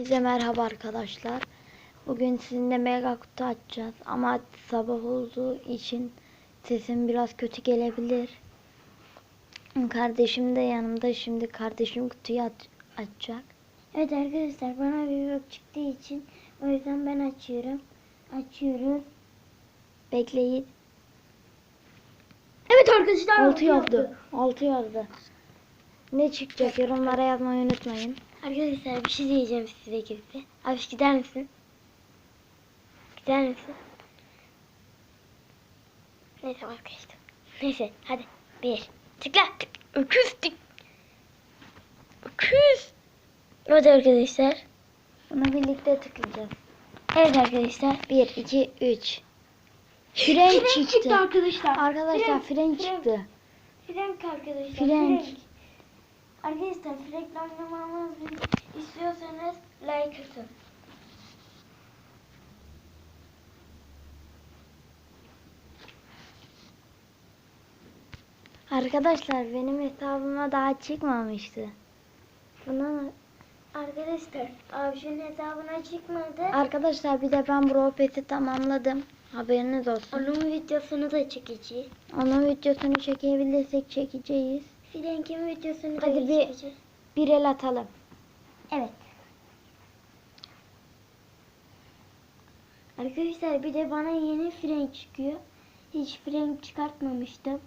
Hepinize merhaba arkadaşlar. Bugün sizinle mega kutu açacağız ama sabah olduğu için sesim biraz kötü gelebilir. Kardeşim de yanımda. Şimdi kardeşim kutuyu aç- açacak. Evet arkadaşlar bana bir bok çıktığı için o yüzden ben açıyorum. Açıyoruz. Bekleyin. Evet arkadaşlar. Altı yazdı. Altı yazdı. Ne çıkacak yorumlara yazmayı unutmayın. Arkadaşlar bir şey diyeceğim size ikisi. Abi gider misin? Gider misin? Neyse vazgeçtim. Neyse hadi. Bir. Tıkla. Tık. Öküz tık. Öküz. Evet arkadaşlar. Bunu birlikte tıklayacağız. Evet arkadaşlar. 1, 2, 3. Fren çıktı. arkadaşlar. Arkadaşlar fren çıktı. Frank arkadaşlar. Frank. Arkadaşlar Frank'le oynamamızı istiyorsanız like atın. Arkadaşlar benim hesabıma daha çıkmamıştı. Buna Arkadaşlar abinin hesabına çıkmadı. Arkadaşlar bir de ben Pass'i tamamladım. Haberiniz olsun. Onun videosunu da çekeceğiz. Onun videosunu çekebilirsek çekeceğiz. Frank'in videosunu da Hadi bir-. Bir el atalım. Evet. Arkadaşlar bir de bana yeni Frank çıkıyor. Hiç Frank çıkartmamıştım.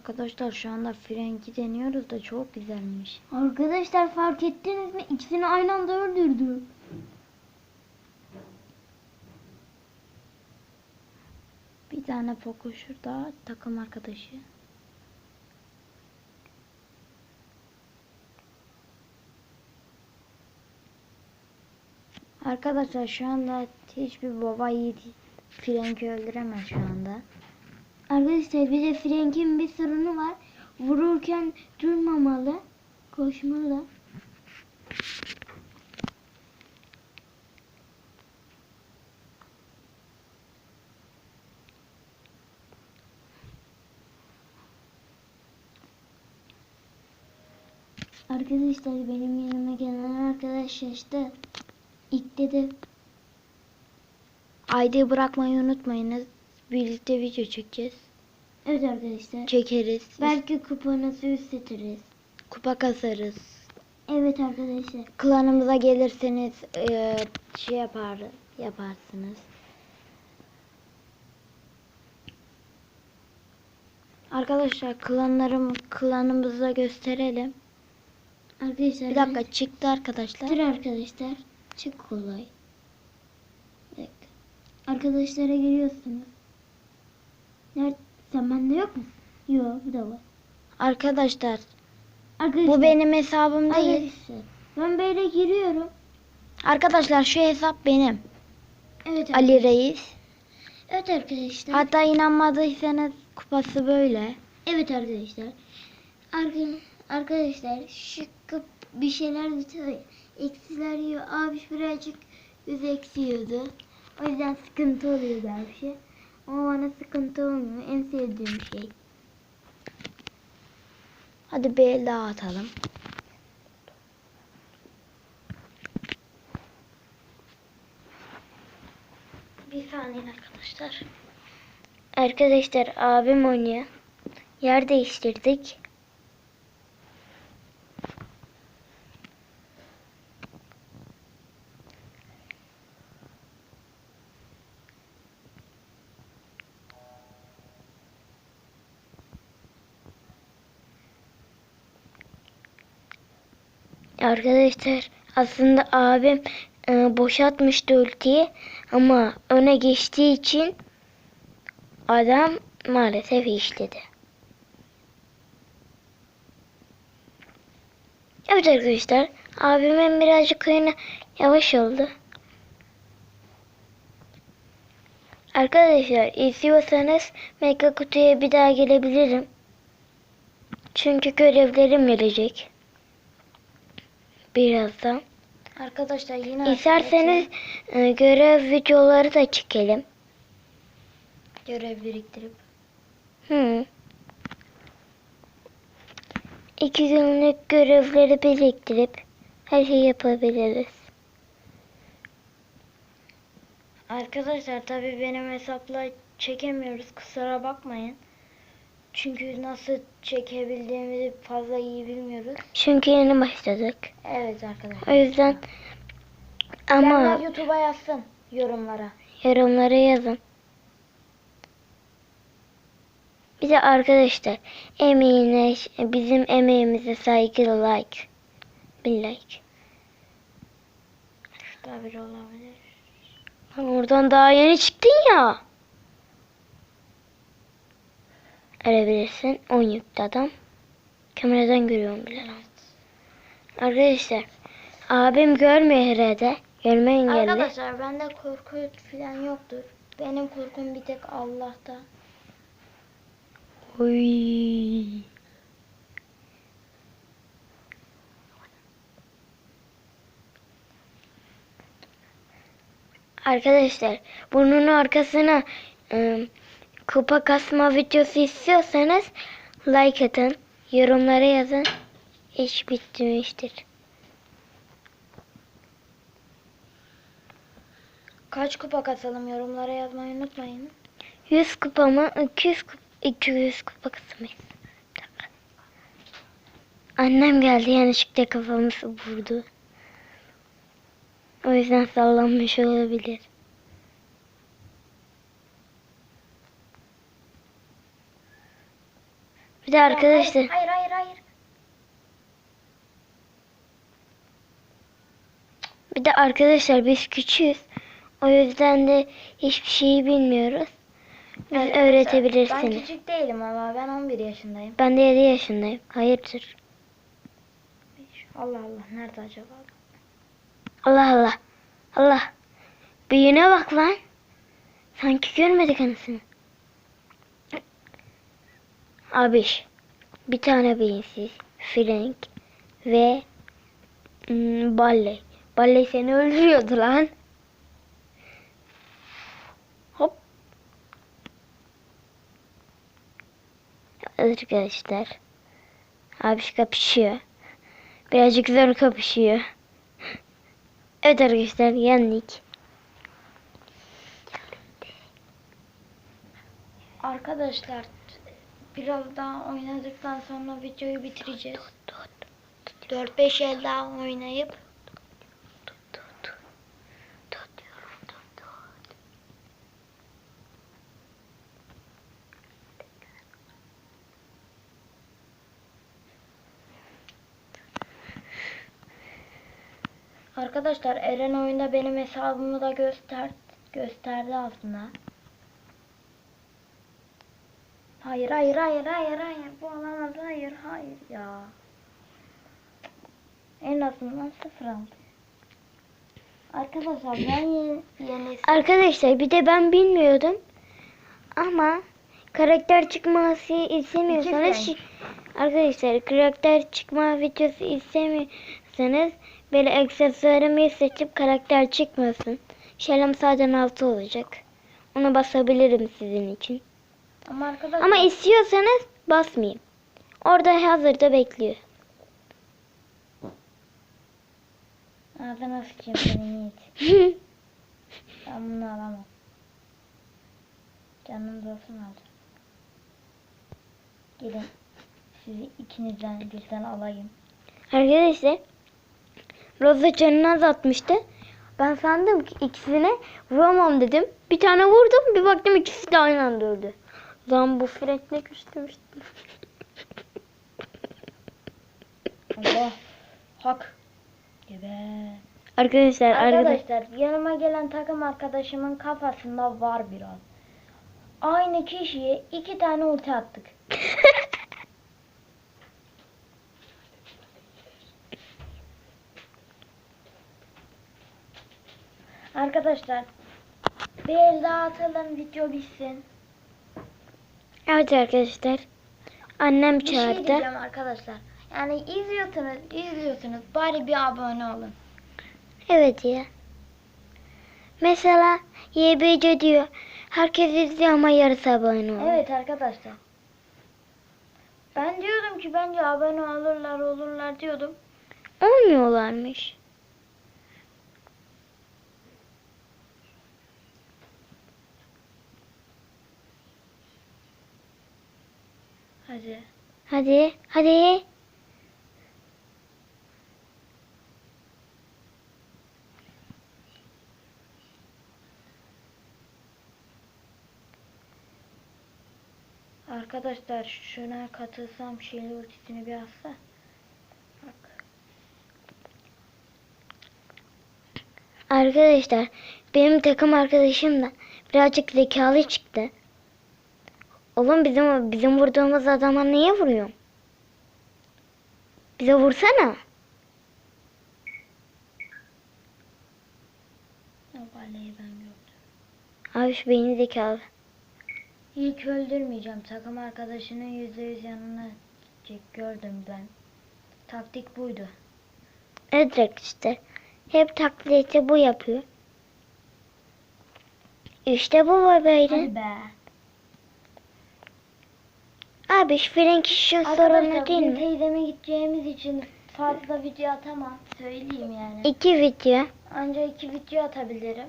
Arkadaşlar şu anda Frank'i deniyoruz da çok güzelmiş. Arkadaşlar fark ettiniz mi? İkisini aynı anda öldürdüm. Bir tane Poco şurada takım arkadaşı. Arkadaşlar şu anda hiçbir baba yiğit Frank'i öldüremez şu anda. Arkadaşlar bir de Frank'in bir sorunu var. Vururken durmamalı. Koşmalı. Arkadaşlar benim yanıma gelen arkadaş şaştı. İlk dedi. ID'yi bırakmayı unutmayınız. Birlikte video çekeceğiz. Evet arkadaşlar. Çekeriz. Belki kupanızı üstletiriz. Kupa kasarız. Evet arkadaşlar. Klanımıza gelirseniz eee, şey yapar yaparsınız. Arkadaşlar klanlarım klanımıza gösterelim. Arkadaşlar Bir dakika çıktı arkadaşlar. Dur arkadaşlar. Çok kolay. Dakika. Arkadaşlara giriyorsunuz. Nerede? Sen bende yok musun? Yok bu da var. Arkadaşlar Arkadaşlar. bu benim hesabım değil. Arkadaşlar. Ben böyle giriyorum. Arkadaşlar şu hesap benim. Evet. Ali Reis. Evet arkadaşlar. Hatta inanmadıysanız kupası böyle. evet arkadaşlar. Arka- arkadaşlar kıp bir şeyler bitiyor. Eksiler yiyor. Abi birazcık yüz eksiyordu. O yüzden sıkıntı oluyordu her şey. Ama bana sıkıntı olmuyor. En sevdiğim şey. Hadi bir el daha atalım. Bir saniye arkadaşlar. Arkadaşlar abim oynuyor. Yer değiştirdik. Arkadaşlar aslında abim e, boşaltmıştı ultiyi ama öne geçtiği için adam maalesef işledi. Evet arkadaşlar abimin birazcık oyunu yavaş oldu. Arkadaşlar istiyorsanız mega kutuya bir daha gelebilirim. Çünkü görevlerim gelecek. Birazdan. Arkadaşlar yine İsterseniz e, görev videoları da çekelim. görev biriktirip Hı. İki günlük görevleri biriktirip her şeyi yapabiliriz. Arkadaşlar tabi benim hesapla çekemiyoruz kusura bakmayın. Çünkü nasıl çekebildiğimizi fazla iyi bilmiyoruz. Çünkü yeni başladık. Evet arkadaşlar. O yüzden ama Ama YouTube'a yazsın yorumlara. yorumlara yazın. Bir de arkadaşlar emeğine bizim emeğimize saygılı like. Bir like. Şurada biri olabilir. Lan Oradan daha yeni çıktın ya. Arabilirsin. 10 yüklü adam. Kameradan görüyorum bile. Arkadaşlar abim görmüyor herhalde. Görme engelli. Arkadaşlar bende korku falan yoktur. Benim korkum bir tek Allah'ta. Oy. Arkadaşlar bunun arkasına ıı, kupa kasma videosu istiyorsanız like atın. Yorumlara yazın. İş bitmiştir. Kaç kupa kasalım yorumlara yazmayı unutmayın. 100 kupa mı? 200 kupa, 200 kupa kısmıyız. Annem geldi yanlışlıkla kafamızı vurdu. O yüzden sallanmış olabilir. Bir de arkadaşlar Hayır hayır hayır. bir de arkadaşlar biz küçüğüz. O yüzden de hiçbir şeyi bilmiyoruz. Biz Arkadaşlar, öğretebilirsiniz. Ben küçük değilim ama ben 11 yaşındayım. Ben de 7 yaşındayım. Hayırdır? Allah Allah nerede acaba? Allah Allah. Allah. Büyüğüne bak lan. Sanki görmedik anasını. Abiş. Bir tane beyinsiz. Frank. Ve hmm, Balley. Balley seni öldürüyordu lan. Hop. Arkadaşlar. Abiş kapışıyor. Birazcık zor kapışıyor. Evet arkadaşlar yendik. Arkadaşlar biraz daha oynadıktan sonra videoyu bitireceğiz. 4-5 el daha oynayıp Arkadaşlar Eren oyunda benim hesabımı da göster gösterdi aslında. Hayır hayır hayır hayır hayır bu olamaz hayır hayır ya. En azından sıfır aldı. Arkadaşlar ben yeni, yeni Arkadaşlar bir de ben bilmiyordum. Ama karakter çıkması istemiyorsanız arkadaşlar karakter çıkma videosu istemiyorsanız böyle aksesuarımı seçip karakter çıkmasın. Şalem zaten altı olacak. Onu basabilirim sizin için. Ama arkadaşlar Ama istiyorsanız basmayayım. Orada hazırda bekliyor. ağzına sıçayım senin Yiğit. Ben bunu alamam. Canınız olsun alacağım. Gelin sizi ikinizden birden alayım. Arkadaşlar Rosa canını azaltmıştı. Ben sandım ki ikisine vuramam dedim. Bir tane vurdum bir baktım ikisi de aynı anda öldü. Lan bu ne güçlüymüş. Allah. Hak. Gebe. Arkadaşlar arkadaşlar. Arkadaşlar yanıma gelen takım arkadaşımın kafasında var biraz. Aynı kişiye iki tane ulti attık. Arkadaşlar bir el daha atalım video bitsin. Evet arkadaşlar. Annem Bir şey çağırdı. diyeceğim arkadaşlar. Yani izliyorsunuz, izliyorsunuz. Bari bir abone olun. Evet ya. Mesela YBC diyor. Herkes izliyor ama yarısı abone oluyor. Evet arkadaşlar. Ben diyordum ki bence abone olurlar olurlar diyordum. Olmuyorlarmış. Hadi. Hadi, hadi. Arkadaşlar şuna katılsam şeyli ultisini bir atsa. Bak. Arkadaşlar benim takım arkadaşım da birazcık zekalı çıktı. Oğlum bizim bizim vurduğumuz adama niye vuruyorsun? Bize vursana. Ben gördüm. Abi şu beyni zekalı. İlk öldürmeyeceğim. Takım arkadaşının yüzde yüz yanına gidecek. Gördüm ben. Taktik buydu. Evet arkadaşlar. Hep taklidi bu yapıyor. İşte bu var böyle. Hadi be. Abi Frank şu sorunu Arkadaşlar değil mi? teyzeme gideceğimiz için fazla video atamam. Söyleyeyim yani. İki video. Ancak iki video atabilirim.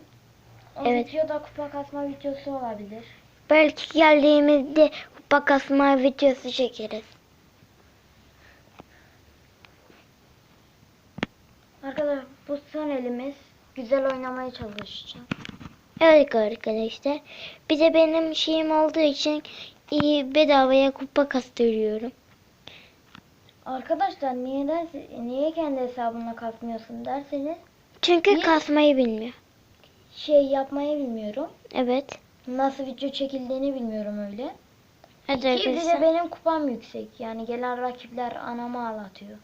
O Evet. videoda kupa kasma videosu olabilir. Belki geldiğimizde kupa kasma videosu çekeriz. Arkadaşlar bu son elimiz. Güzel oynamaya çalışacağım. Evet arkadaşlar. Bir de benim şeyim olduğu için iyi bedavaya kupa kastırıyorum. Arkadaşlar niye derse, niye kendi hesabına kasmıyorsun derseniz Çünkü Niye? kasmayı bilmiyor. şey yapmayı bilmiyorum. Evet. Nasıl video çekildiğini bilmiyorum öyle. Evet bir de benim kupam yüksek. Yani gelen rakipler anamı ağlatıyor.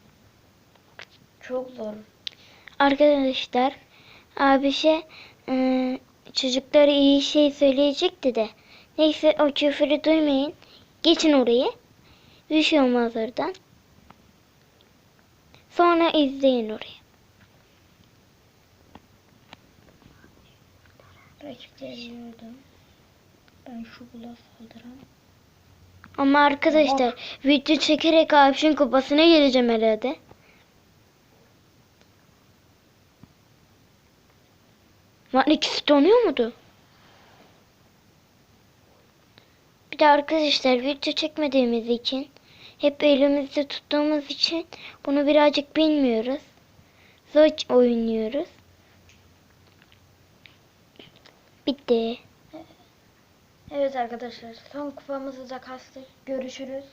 Çok zor. Arkadaşlar abi şey ıı, çocuklara iyi şey söyleyecekti de. Neyse o küfürü duymayın. Geçin orayı. Bir şey olmaz oradan. Sonra izleyin orayı. Rakipleri gördüm. Ben şu bula saldıram. Ama arkadaşlar video çekerek abişin kupasına geleceğim herhalde. Lan ikisi donuyor muydu? Bir de arkadaşlar video çekmediğimiz için hep elimizde tuttuğumuz için bunu birazcık bilmiyoruz. Zor oynuyoruz. Bitti. Evet arkadaşlar son kupamızı da kastık. Görüşürüz.